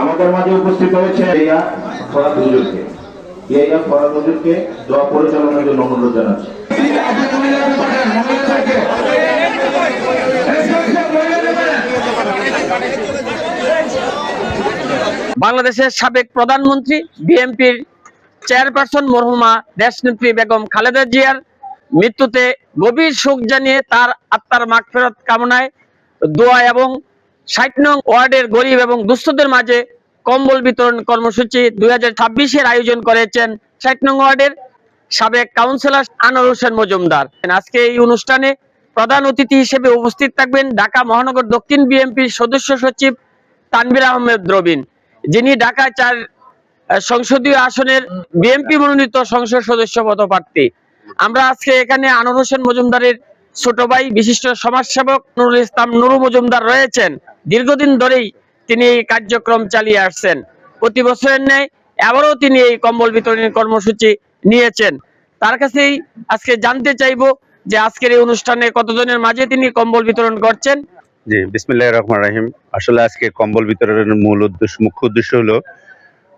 আমাদের মাঝে উপস্থিত হয়েছে ইয়া ফরাদ হুজুরকে। ইয়া ফরাদ হুজুরকে দোয়া পরিচালনার জন্য অনুরোধ জানাচ্ছি। বাংলাদেশের সাবেক প্রধানমন্ত্রী বিএনপির চেয়ারপারসন মরহুমা দেশনেত্রী বেগম খালেদা জিয়ার মৃত্যুতে গভীর শোক জানিয়ে তার আত্মার মাগফেরত কামনায় দোয়া এবং ষাট নং ওয়ার্ডের গরিব এবং দুস্থদের মাঝে কম্বল বিতরণ কর্মসূচি দুই ছাব্বিশের আয়োজন করেছেন ষাট নং ওয়ার্ডের সাবেক কাউন্সিলর আনোয়ার হোসেন মজুমদার। আজকে এই অনুষ্ঠানে প্রধান অতিথি হিসেবে উপস্থিত থাকবেন ঢাকা মহানগর দক্ষিণ বিএনপির সদস্য সচিব তানবির আহমেদ রবিন যিনি ঢাকা চার সংসদীয় আসনের বিএনপি মনোনীত সংসদ সদস্য পদপ্রার্থী। আমরা আজকে এখানে আনোয়ার হোসেন মজুমদারের ছোট ভাই, বিশিষ্ট সমাজসেবক নুরুল ইসলাম নুরু মজুমদার রয়েছেন। দীর্ঘদিন ধরেই তিনি এই কার্যক্রম চালিয়ে আসছেন। প্রতি বছরের ন্যায় এবারও তিনি এই কম্বল বিতরণের কর্মসূচি নিয়েছেন। তার কাছেই আজকে জানতে চাইব যে আজকের এই অনুষ্ঠানে কতজনের মাঝে তিনি কম্বল বিতরণ করছেন। জি বিসমিল্লাহ রহমান রাহিম। আসলে আজকে কম্বল বিতরণের মূল উদ্দেশ্য, মুখ্য উদ্দেশ্য হলো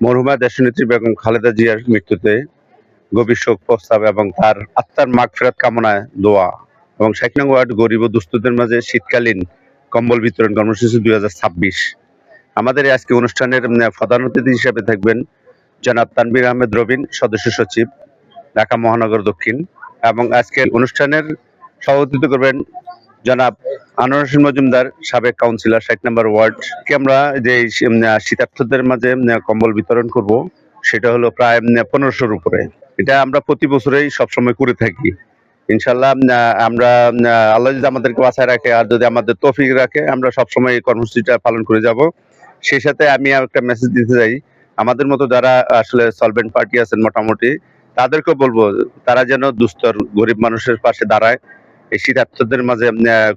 মরহুমা দেশনেত্রী বেগম খালেদা জিয়ার মৃত্যুতে গভীর শোক প্রস্তাব এবং তার আত্মার মাগ ফেরত কামনায় দোয়া এবং নং ওয়ার্ড গরিব ও দুস্থদের মাঝে শীতকালীন কম্বল বিতরণ কর্মসূচি দু হাজার ছাব্বিশ। আমাদের আজকে অনুষ্ঠানের প্রধান অতিথি হিসেবে থাকবেন জনাব তানবির আহমেদ রবিন, সদস্য সচিব, ঢাকা মহানগর দক্ষিণ। এবং আজকের অনুষ্ঠানের সভাপতিত্ব করবেন জনাব আনোয়ার হোসেন মজুমদার, সাবেক কাউন্সিলর ষাট নম্বর ওয়ার্ড। আমরা যে শীতার্থদের মাঝে কম্বল বিতরণ করব, সেটা হলো প্রায় পনেরোশোর উপরে। এটা আমরা প্রতি বছরেই সবসময় করে থাকি। ইনশাল্লাহ আমরা আল্লাহ যদি আমাদেরকে বাঁচায় রাখে আর যদি আমাদের তৌফিক রাখে আমরা সবসময় এই কর্মসূচিটা পালন করে যাব। সেই সাথে আমি একটা মেসেজ দিতে চাই। আমাদের মতো যারা আসলে সলভেন্ট পার্টি আছেন মোটামুটি তাদেরকেও বলব তারা যেন দুস্তর গরিব মানুষের পাশে দাঁড়ায়। এই শীতার্থদের মাঝে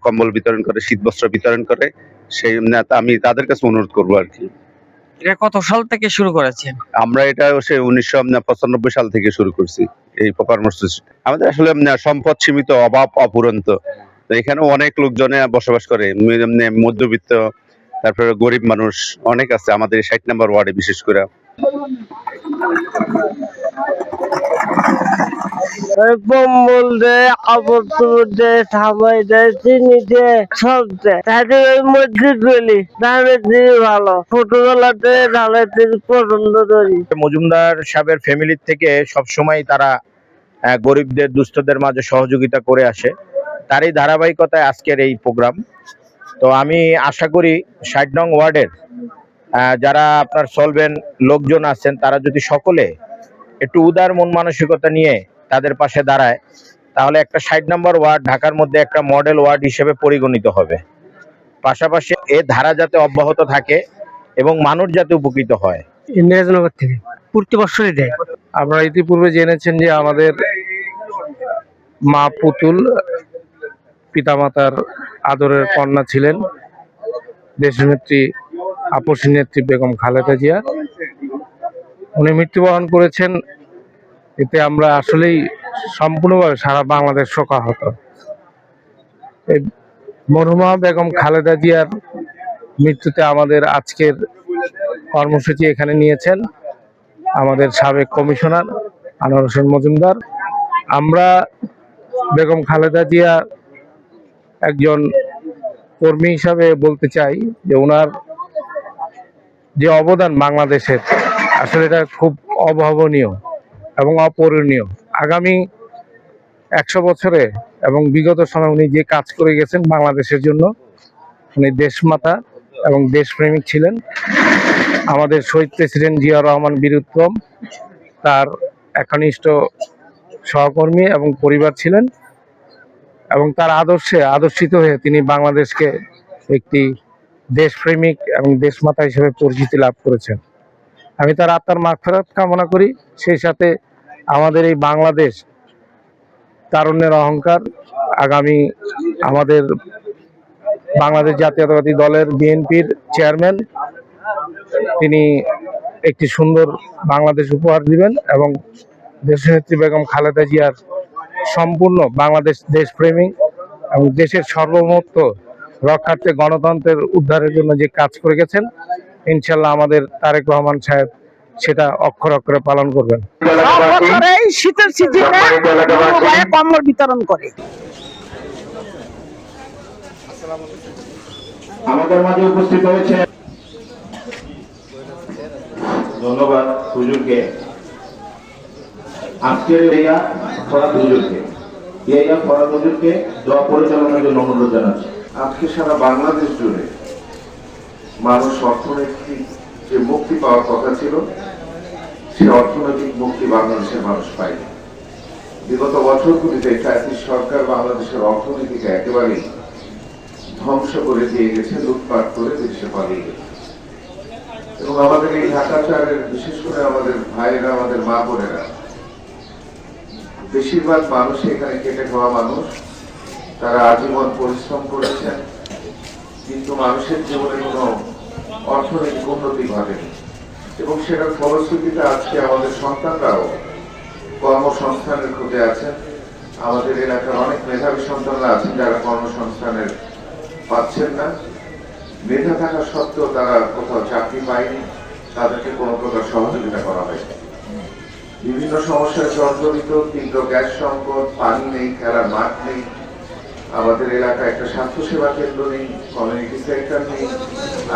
কম্বল বিতরণ করে শীত বস্ত্র বিতরণ করে সেই আমি তাদের কাছে অনুরোধ করব আর কি। এটা কত সাল থেকে শুরু করেছেন? আমরা এটা সে উনিশশো পঁচানব্বই সাল থেকে শুরু করছি। এই কর্মসূচি আমাদের আসলে সম্পদ সীমিত অভাব অপুরন্ত। এখানে অনেক লোকজনে বসবাস করে। মধ্যবিত্ত তারপরে গরিব মানুষ অনেক আছে আমাদের ষাট নম্বর ওয়ার্ডে বিশেষ করে। কম্বল দে কাপড় চোপড় দে সামাই দে চিনি দে সব দে। তাতে ওই মসজিদ গলি ধানের দিকে ভালো। ছোটবেলাতে ধানের দিকে পছন্দ করি। মজুমদার সাহেবের ফ্যামিলির থেকে সবসময় তারা গরিবদের, দুস্থদের মাঝে সহযোগিতা করে আসে। তারই ধারাবাহিকতায় আজকের এই প্রোগ্রাম। তো আমি আশা করি ষাট নং ওয়ার্ডের যারা আপনার সলভেন লোকজন আছেন, তারা যদি সকলে একটু উদার মন মানসিকতা নিয়ে তাদের পাশে দাঁড়ায়, তাহলে একটা ষাট নম্বর ওয়ার্ড ঢাকার মধ্যে একটা মডেল ওয়ার্ড হিসেবে পরিগণিত হবে। পাশাপাশি এ ধারা যাতে অব্যাহত থাকে এবং মানুষ যাতে উপকৃত হয়। ইংরেজনগর থেকে, প্রতি বছরই দেয়। আপনারা ইতিপূর্বে জেনেছেন যে আমাদের মা পুতুল পিতামাতার আদরের কন্যা ছিলেন দেশনেত্রী, আপসী নেত্রী বেগম খালেদা জিয়া। উনি মৃত্যুবরণ করেছেন। এতে আমরা আসলেই সম্পূর্ণভাবে সারা বাংলাদেশ শোকাহত। এই মরহুমা বেগম খালেদা জিয়ার মৃত্যুতে আমাদের আজকের কর্মসূচি এখানে নিয়েছেন। আমাদের সাবেক কমিশনার আনোয়ার হোসেন মজুমদার। আমরা বেগম খালেদা জিয়া একজন কর্মী হিসাবে বলতে চাই যে ওনার যে অবদান বাংলাদেশের, আসলে এটা খুব অভাবনীয় এবং অপূরণীয়। আগামী একশো বছরে এবং বিগত সময় উনি যে কাজ করে গেছেন বাংলাদেশের জন্য, উনি দেশমাতা এবং দেশপ্রেমিক ছিলেন। আমাদের শহীদ প্রেসিডেন্ট জিয়া রহমান বীরুত্তম তার একনিষ্ঠ সহকর্মী এবং পরিবার ছিলেন এবং তার আদর্শে আদর্শিত হয়ে তিনি বাংলাদেশকে একটি দেশপ্রেমিক এবং দেশমাতা হিসেবে পরিচিতি লাভ করেছেন। আমি তার আত্মার মাগফেরাত কামনা করি। সেই সাথে আমাদের এই বাংলাদেশ তারুণ্যের অহংকার আগামী আমাদের বাংলাদেশ জাতীয়তাবাদী দলের বিএনপির চেয়ারম্যান তিনি একটি সুন্দর বাংলাদেশ উপহার দিবেন এবং দেশনেত্রী বেগম খালেদা জিয়ার সম্পূর্ণ বাংলাদেশ দেশপ্রেমী এবং দেশের সর্বমত্ত রক্ষার্থে গণতন্ত্রের উদ্ধারের জন্য যে কাজ করে গেছেন ইনশাল্লাহ আমাদের তারেক রহমান সাহেব সেটা অক্ষর অক্ষরে পালন করবেন। শীতের সিজনে কম্বল বিতরণ করে। আমাদের মাঝে উপস্থিত হয়েছে ধন্যবাদ আজকের দোয়া পরিচালনার জন্য অনুরোধ জানাচ্ছি। আজকে সারা বাংলাদেশ জুড়ে মানুষ অর্থনৈতিক যে মুক্তি পাওয়ার কথা ছিল, সে অর্থনৈতিক মুক্তি বাংলাদেশের মানুষ পায়নি। বিগত বছরগুলিতে চাকরি সরকার বাংলাদেশের অর্থনীতিকে একেবারেই ধ্বংস করে দিয়ে গেছে, লুটপাট করে দেশে পালিয়ে গেছে। এবং আমাদের এই ঢাকা শহরের, বিশেষ করে আমাদের ভাইয়েরা, আমাদের মা বোনেরা, বেশিরভাগ মানুষ এখানে কেটে খাওয়া মানুষ। তারা আজীবন পরিশ্রম করেছেন, কিন্তু মানুষের জীবনে কোনো অর্থনৈতিক উন্নতি ঘটেনি। এবং সেটার ফলশ্রুতিতে আজকে আমাদের সন্তানরাও কর্মসংস্থানের খোঁজে আছেন। আমাদের এলাকার অনেক মেধাবী সন্তানরা আছেন যারা কর্মসংস্থানের পাচ্ছেন না। মেধা থাকা সত্ত্বেও তারা কোথাও চাকরি পায়নি, তাদেরকে কোনো প্রকার সহযোগিতা করা হয়নি। বিভিন্ন সমস্যায় জর্জরিত, তীব্র গ্যাস সংকট, পানি নেই, খেলার মাঠ নেই, আমাদের এলাকায় একটা স্বাস্থ্যসেবা কেন্দ্র নেই কমিউনিটি সেন্টার নেই।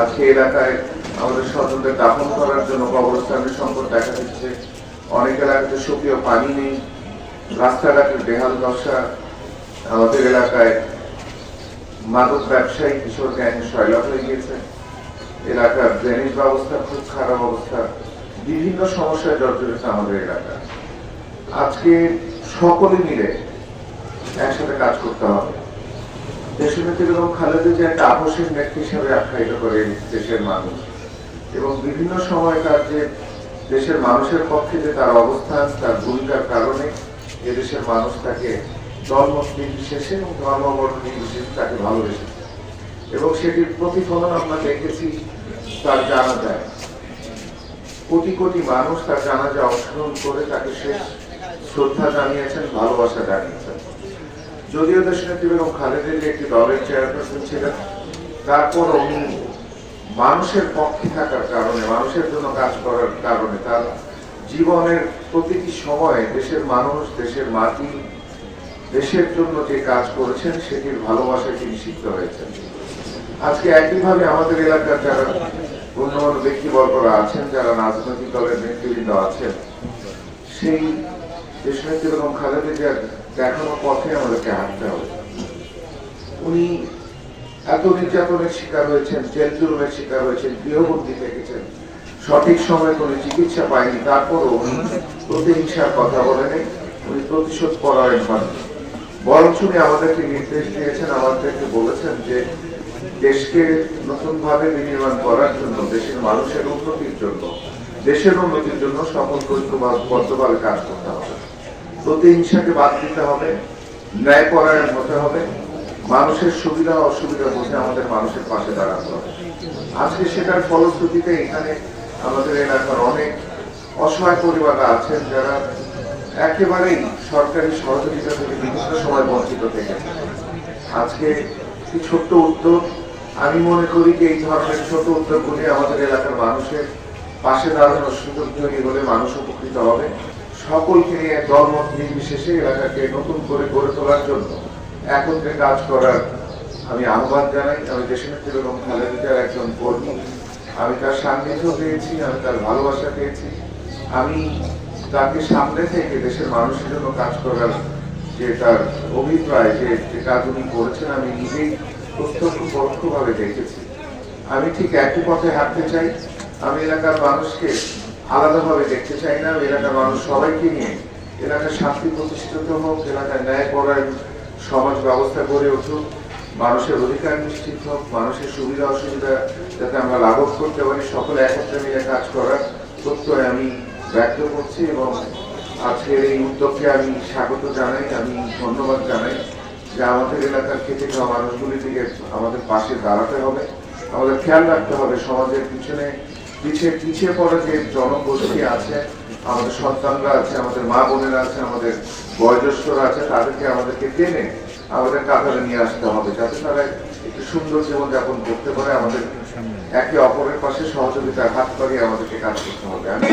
আজকে এলাকায় আমাদের স্বজনদের দাফন করার জন্য কবরস্থানের সংকট দেখা দিচ্ছে। অনেক এলাকাতে সুপ্রিয় পানি নেই, রাস্তাঘাটের বেহাল দশা। আমাদের এলাকায় মাদক ব্যবসায়ী কিশোর গ্যাং সয়লাভ হয়ে গেছে এলাকার ড্রেনেজ ব্যবস্থা খুব খারাপ অবস্থা। বিভিন্ন সমস্যায় জর্জরিত আমাদের এলাকা। আজকে সকলে মিলে একসাথে কাজ করতে হবে। দেশের দেশনেত্রী বেগম খালেদা যে একটা আপসের নেত্রী হিসাবে আখ্যায়িত করে দেশের মানুষ। এবং বিভিন্ন সময় তার যে দেশের মানুষের পক্ষে যে তার অবস্থান, তার ভূমিকার কারণে এদেশের মানুষ তাকে দলমত নির্বিশেষে এবং ধর্মবর্ণ নির্বিশেষে তাকে ভালোবেসেছে এবং সেটির প্রতিফলন আমরা দেখেছি, তার জানা যায় কোটি কোটি মানুষ তার জানাজা অংশগ্রহণ করে তাকে শেষ শ্রদ্ধা জানিয়েছেন, ভালোবাসা জানিয়েছেন। যদিও দেশনেত্রী বেগম খালেদা জিয়া একটি দলের চেয়ারপারসন ছিলেন, তারপর উনি মানুষের পক্ষে থাকার কারণে, মানুষের জন্য কাজ করার কারণে তার জীবনের প্রতিটি সময়ে দেশের মানুষ, দেশের মাটি দেশের জন্য যে কাজ করেছেন, সেটির ভালোবাসায় তিনি সিদ্ধ হয়েছেন। আজকে একইভাবে আমাদের এলাকার যারা গণ্যমান্য ব্যক্তিবর্গরা আছেন, যারা রাজনৈতিক দলের নেতৃবৃন্দ আছেন, সেই দেশনেত্রী বেগম খালেদা জিয়ার দেখানো পথে আমাদেরকে হাঁটতে হবে। উনি এত নির্যাতনের শিকার হয়েছেন, জেল শিকার হয়েছেন, গৃহবন্দী থেকেছেন। সঠিক সময়ে কোনো চিকিৎসা পায়নি, তারপরও প্রতিহিংসার কথা বলেনি। উনি প্রতিশোধ পরায়ণ হন বরঞ্চ উনি আমাদেরকে নির্দেশ দিয়েছেন, আমাদেরকে বলেছেন যে দেশকে নতুন ভাবে বিনির্মাণ করার জন্য, দেশের মানুষের উন্নতির জন্য, দেশের উন্নতির জন্য সকল ঐক্যবদ্ধভাবে কাজ করতে হবে। প্রতিহিংসাকে বাদ দিতে হবে ন্যায় পরায়ণ হতে হবে, মানুষের সুবিধা অসুবিধা বুঝে আমাদের মানুষের পাশে দাঁড়াতে হবে। আজকে সেটার ফলশ্রুতিতে এখানে আমাদের এলাকার অনেক অসহায় পরিবার আছেন যারা একেবারেই সরকারি সহযোগিতা থেকে বিভিন্ন সময় বঞ্চিত থেকে আজকে ছোট্ট উদ্যোগ, আমি মনে করি যে এই ধরনের ছোট উদ্যোগগুলি আমাদের এলাকার মানুষের পাশে দাঁড়ানোর সুযোগ তৈরি হলে মানুষ উপকৃত হবে। সকলকে নিয়ে দলমত নির্বিশেষে এলাকাকে নতুন করে গড়ে তোলার জন্য একত্রে কাজ করার আমি আহ্বান জানাই। আমি দেশনেত্রী বেগম খালেদা জিয়ার একজন কর্মী। আমি তার সান্নিধ্য পেয়েছি, আমি তার ভালোবাসা পেয়েছি। আমি তাকে সামনে থেকে দেশের মানুষের জন্য কাজ করার যে তার অভিপ্রায়, যে কাজ উনি করেছেন, আমি নিজেই প্রত্যক্ষ পরোক্ষভাবে দেখেছি। আমি ঠিক একই পথে হাঁটতে চাই। আমি এলাকার মানুষকে আলাদাভাবে দেখতে চাই না। এলাকার মানুষ সবাইকে নিয়ে এলাকার শান্তি প্রতিষ্ঠিত হোক, এলাকার ন্যায় পরায়ণ সমাজ ব্যবস্থা গড়ে উঠুক, মানুষের অধিকার নিশ্চিত হোক, মানুষের সুবিধা অসুবিধা যাতে আমরা লাঘব করতে পারি, সকলে একত্রে মিলে কাজ করার প্রত্যয় আমি ব্যক্ত করছি এবং আজকের এই উদ্যোগকে আমি স্বাগত জানাই, আমি ধন্যবাদ জানাই যে আমাদের এলাকার খেতে খাওয়া মানুষগুলির দিকে আমাদের পাশে দাঁড়াতে হবে। আমাদের খেয়াল রাখতে হবে সমাজের পিছনে পিছিয়ে পিছিয়ে পড়া যে জনগোষ্ঠী আছে, আমাদের সন্তানরা আছে, আমাদের মা বোনেরা আছে, আমাদের বয়োজ্যেষ্ঠরা আছে, তাদেরকে আমাদেরকে টেনে আমাদের কাতারে নিয়ে আসতে হবে, যাতে তারা একটু সুন্দর জীবনযাপন করতে পারে, আমাদের একে অপরের পাশে সহযোগিতার হাত বাড়িয়ে আমাদেরকে কাজ করতে হবে আমি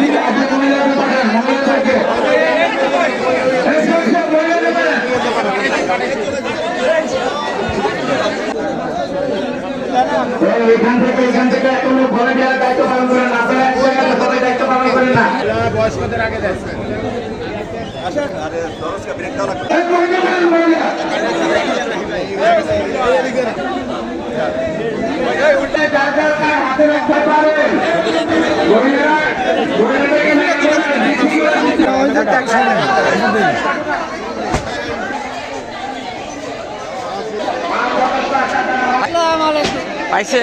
এখান থেকে এখান থেকে ভলেন্টিয়ার দায়িত্ব পালন করেন না আপনারা এক জায়গায় সবাই দায়িত্ব পালন করেন না যার যার কার হাতে পাইছে